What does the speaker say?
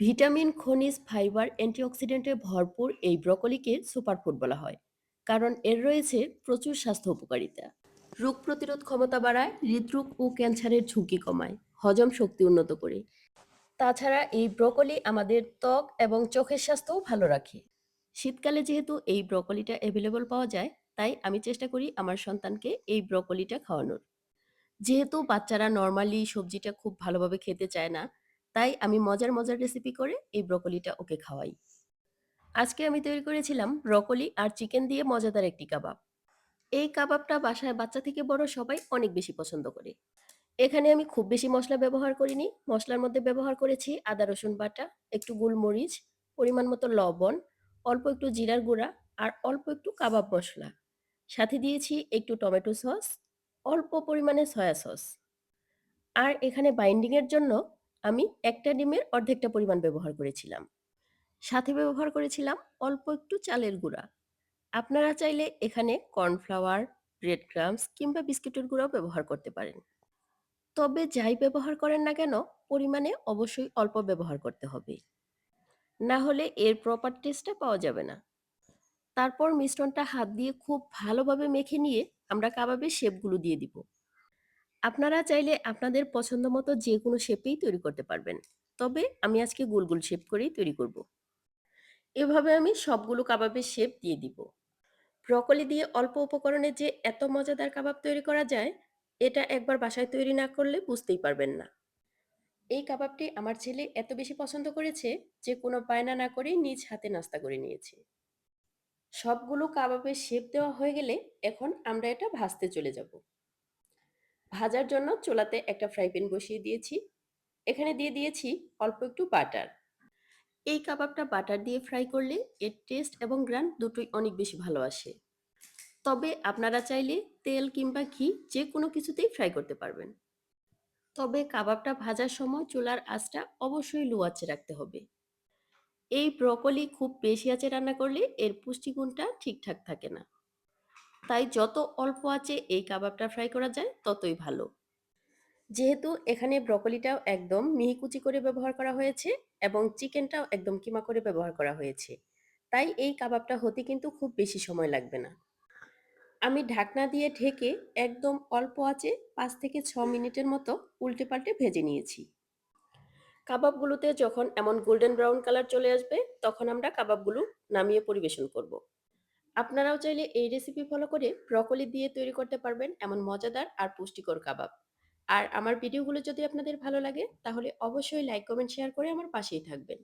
Vitamin, খনিজ, fibre, অ্যান্টিঅক্সিডেন্টে ভরপুর এই ব্রকোলিকে সুপারফুড বলা হয়। কারণ এর রয়েছে প্রচুর স্বাস্থ্য উপকারিতা। রোগ প্রতিরোধ ক্ষমতা বাড়ায়, হৃদরোগ ও ক্যান্সারের ঝুঁকি কমায়, হজম শক্তি উন্নত করে। তাছাড়া এই ব্রকোলি আমাদের ত্বক এবং চোখের স্বাস্থ্যও ভালো রাখে। শীতকালে যেহেতু এই ব্রকলিটা অ্যাভেলেবল পাওয়া যায়, তাই আমি চেষ্টা করি আমার সন্তানকে এই ব্রকলিটা খাওয়ানোর। যেহেতু বাচ্চারা নরমালি সবজিটা খুব ভালোভাবে খেতে চায় না, তাই আমি মজার, মজার রেসিপি করে এই ব্রকোলিটা ওকে খাওয়াই। আজকে আমি তৈরি করেছিলাম ব্রকোলি আর চিকেন দিয়ে মজাদার একটি কাবাব। এই কাবাবটা বাসায় বাচ্চা থেকে বড় সবাই অনেক বেশি পছন্দ করে। এখানে আমি খুব বেশি মশলা ব্যবহার করিনি। মশলার মধ্যে ব্যবহার করেছি আদা রসুন বাটা, একটু গোলমরিচ, পরিমাণ মতো লবণ, অল্প একটু জিরার গুঁড়া আর অল্প একটু কাবাব মশলা সাথে দিয়েছি একটু টমেটো সস, অল্প পরিমাণে সয়া সস। আর এখানে বাইন্ডিংয়ের জন্য আমি একটা ডিমের অর্ধেকটা পরিমাণ ব্যবহার করেছিলাম। সাথে ব্যবহার করেছিলাম অল্প একটু চালের গুঁড়া। আপনারা চাইলে এখানে কর্নফ্লাওয়ার, ব্রেড ক্রাম্বস কিংবা বিস্কুটের গুঁড়াও ব্যবহার করতে পারেন। তবে যাই ব্যবহার করেন না কেন, পরিমাণে অবশ্যই অল্প ব্যবহার করতে হবে। না হলে এর প্রপার টেস্টটা পাওয়া যাবে না। তারপর মিশ্রণটা হাত দিয়ে খুব ভালোভাবে মেখে নিয়ে আমরা কাবাবের শেপগুলো দিয়ে দিব। আপনারা চাইলে আপনাদের পছন্দ মতো যে কোনো শেপেই তৈরি করতে পারবেন। তবে আমি আজকে গোল, গোল শেপ করেই তৈরি করব। এভাবে আমি সবগুলো কাবাবের শেপ দিয়ে দিব। ব্রকোলি দিয়ে অল্প উপকরণে যে এত মজাদার কাবাব তৈরি করা যায়, এটা একবার বাসায় তৈরি না করলে বুঝতেই পারবেন না। এই কাবাবটি আমার ছেলে এত বেশি পছন্দ করেছে যে কোনো বায়না না করেই নিজ হাতে নাস্তা করে নিয়েছে। সবগুলো কাবাবের শেপ দেওয়া হয়ে গেলে এখন আমরা এটা ভাজতে চলে যাব। ভাজার জন্য চোলাতে একটা ফ্রাই প্যান বসিয়ে দিয়েছি। এখানে দিয়ে দিয়েছি অল্প একটু বাটার। এই কাবাবটা বাটার দিয়ে ফ্রাই করলে এর টেস্ট এবং গ্রান দুটোই অনেক বেশি ভালো আসে। তবে আপনারা চাইলে তেল কিংবা ঘি যে কোনো কিছুতেই ফ্রাই করতে পারবেন। তবে কাবাবটা ভাজার সময় চুলার আঁচটা অবশ্যই লো আঁচে রাখতে হবে। এই ব্রকোলি খুব বেশি আঁচে রান্না করলে এর পুষ্টিগুণটা ঠিকঠাক থাকে না। তাই যত অল্প আছে এই কাবাবটা ফ্রাই করা যায় ততই ভালো। যেহেতু এখানে ব্রকোলিটাও একদম মিহিকুচি করে ব্যবহার করা হয়েছে এবং চিকেনটাও একদম কিমা করে ব্যবহার করা হয়েছে। তাই এই কাবাবটা হতে কিন্তু খুব বেশি সময় লাগবে না। আমি ঢাকনা দিয়ে ঢেকে একদম অল্প আছে পাঁচ থেকে ছ মিনিটের মতো উল্টে-পাল্টে ভেজে নিয়েছি। কাবাবগুলোতে যখন এমন গোল্ডেন ব্রাউন কালার চলে আসবে, তখন আমরা কাবাবগুলো নামিয়ে পরিবেশন করব। আপনারাও চাইলে এই রেসিপি ফলো করে ব্রকলি দিয়ে তৈরি করতে পারবেন এমন মজাদার আর পুষ্টিকর কাবাব। আর আমার ভিডিওগুলো যদি আপনাদের ভালো লাগে, তাহলে অবশ্যই লাইক, কমেন্ট, শেয়ার করে আমার পাশেই থাকবেন।